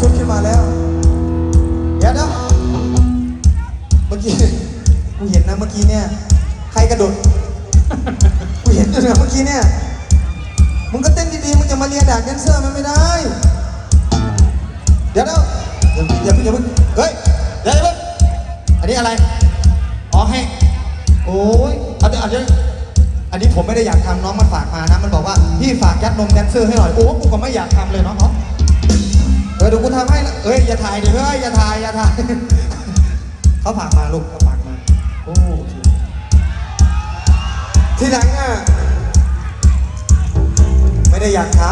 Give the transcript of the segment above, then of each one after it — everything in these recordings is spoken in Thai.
ชุดขึ้นมาแล้วเดี๋ยวนะเมื่อกี้กูเห็นนะเมื่อกี้เนี่ย ใครกระโดดกูเห็นอยู่นะเมื่อกี้เนี่ยมึงก็เต้นดีๆมึงจะมาเรียนด่าแดนเซอร์มันไม่ได้ เดี๋ยวเดี๋ยวอย่าเพิ่งอย่าเพิ่งเฮ้ยเดี๋ยวอย่าเพิ่งอันนี้อะไรอ๋อให้โอ้ยเอาเดี๋ยวเดี๋ยวอันนี้ผมไม่ได้อยากทำน้องมันฝากมานะ มันบอกว่าพี่ฝากยัดนมแดนเซอร์ให้หน่อย โอ้กูก็ไม่อยากทำเลยนาะเนาะเออ เดี๋ยวกูทำให้นะเอ้ยอย่าถ่ายดิเฮ้ยอย่าถ่ายอย่าถ่ายเขาฝากมาลูกเขาฝากมาโอ้ทีหลังอะไม่ได้อยากท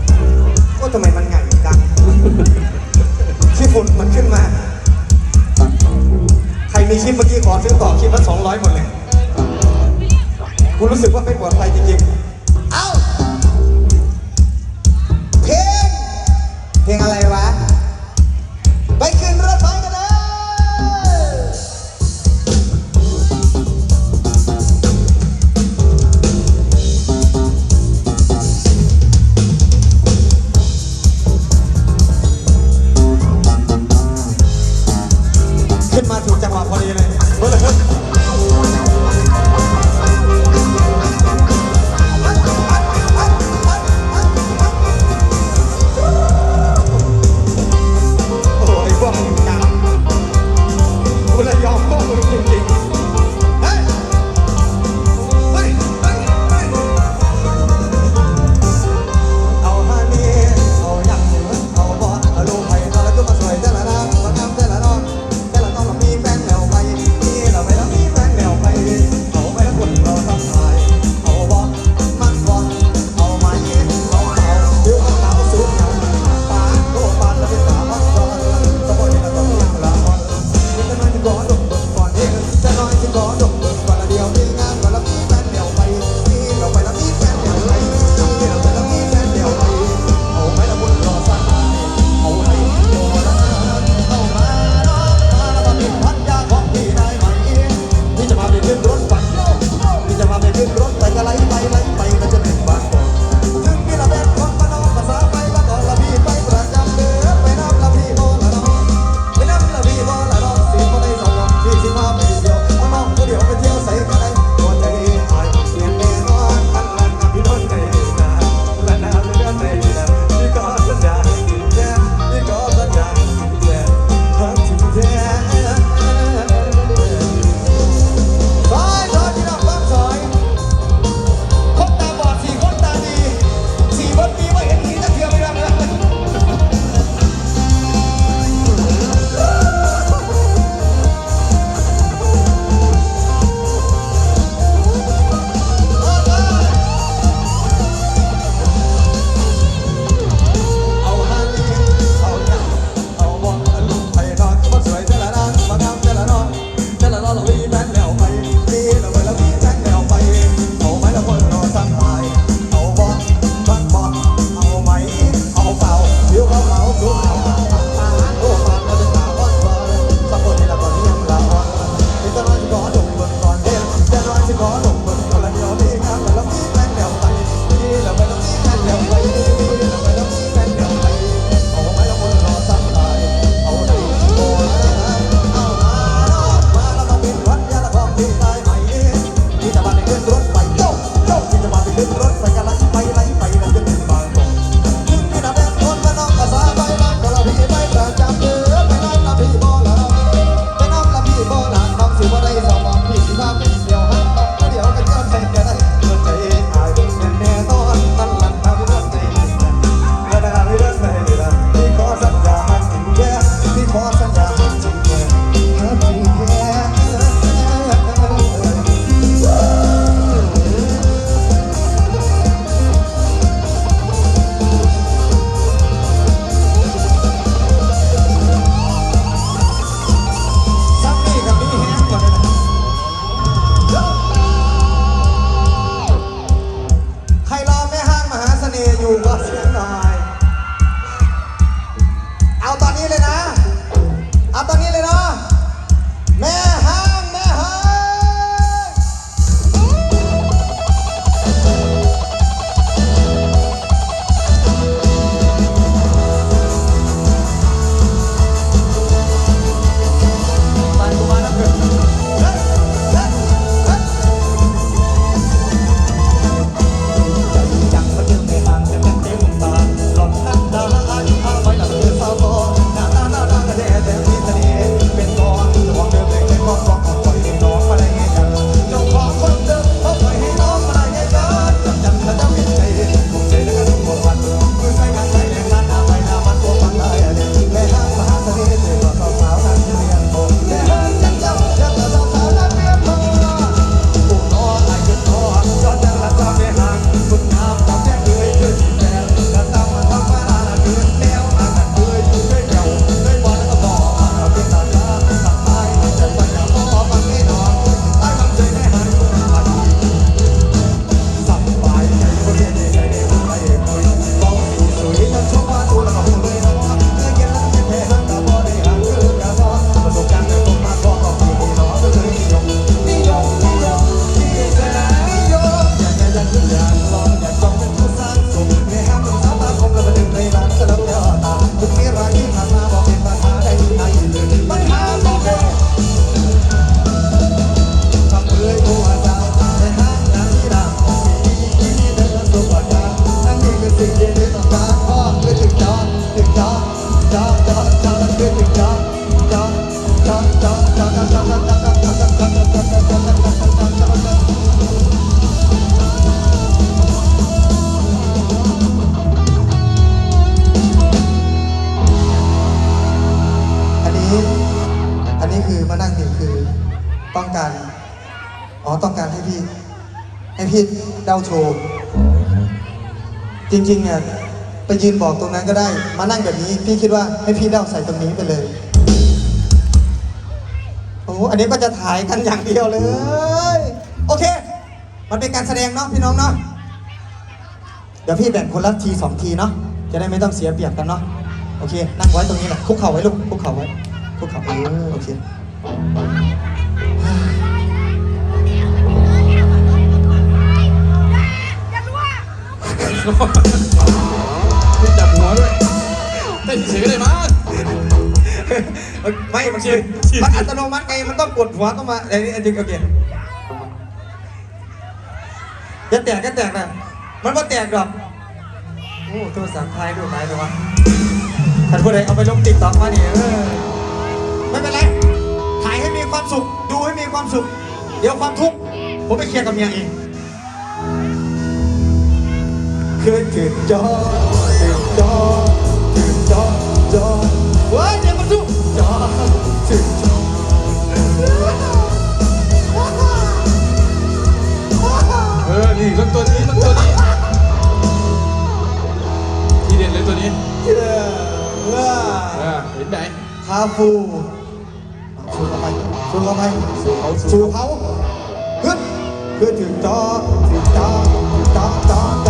ำก็ทำไมมันใหญ่จังที่ฝุ่นมันขึ้นมา ใครมีคลิปเมื่อกี้ขอซื้อต่อคลิปละสองร้อยหมดเลยกูรู้สึกว่าไม่ปลอดภัยจริงๆ ต้องการ อ๋อ ต้องการให้พี่ ให้พี่เดาโชว์จริงๆเนี่ยไปยืนบอกตรงนั้นก็ได้ มานั่งแบบนี้พี่คิดว่าให้พี่เดาใส่ตรงนี้ไปเลยโอ้โหอันนี้ก็จะถ่ายกันอย่างเดียวเลย โอเค มันเป็นการแสดงเนาะพี่น้องเนาะเดี๋ยวพี่แบ่งคนละทีสองทีเนาะจะได้ไม่ต้องเสียเปรียบกันเนาะโอเค นั่งไว้ตรงนี้แหละคุกเข่าไว้ลูกคุกเข่าไว้คุกเข่าเออโอเค นี่จับหัวด้วยเต้นเฉยๆเลยมั้งไม่มันคือชินมันอัตโนมัติไงมันต้องกดหัวเข้ามาอันนี้อันนี้โอเคจะแตกก็แตกนะมันว่าแตกดอกโอ้โทรศัพท์ไทยดูไหนเลยวะท่านผู้ใดเอาไปลงติ๊กต็อกมาเนี่ยเออไม่เป็นไรถ่ายให้มีความสุข ดูให้มีความสุข เดี๋ยวความทุกข์ผมไปเคลียร์กับเมียเอง คืนถึงจอถึงจอถึงจอจอเว้ยเดี๋ยวมาสู้จอถึงจอเออนี่ต้องตัวนี้ต้องตัวนี้ทีเด็ดเลยตัวนี้เย้ว้าเออเห็นไหมคาฟูสู้เข้าไปสู้เข้าไปสู้เขาสู้เขาขึ้นขึ้นถึงจอถึงจอถึงจอจอ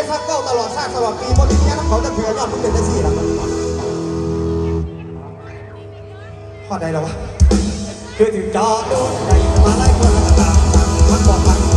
าดหนาแม่งได้ซักเก้าตลอดชาติตลอดปีบนที่นี้เขาจะเถื่อยอดมึงเป็นได้สี่ละข้อใดแล้ววะคือถึงจอโดนใจมาไล่คนละตามันบอกมัน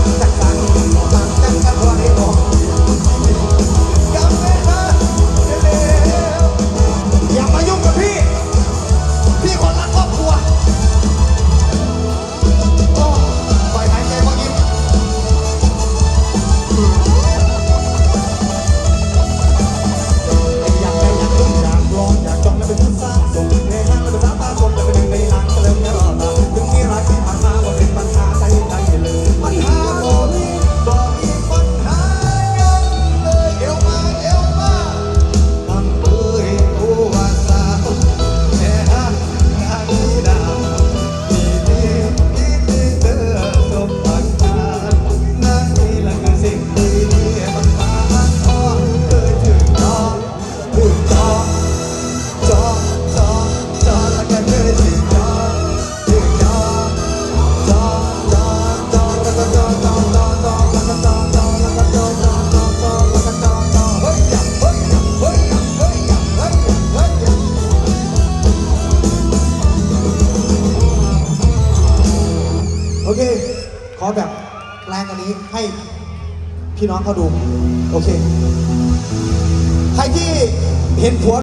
ให้พี่น้องเขาดู โอเค ใครที่เห็นผัว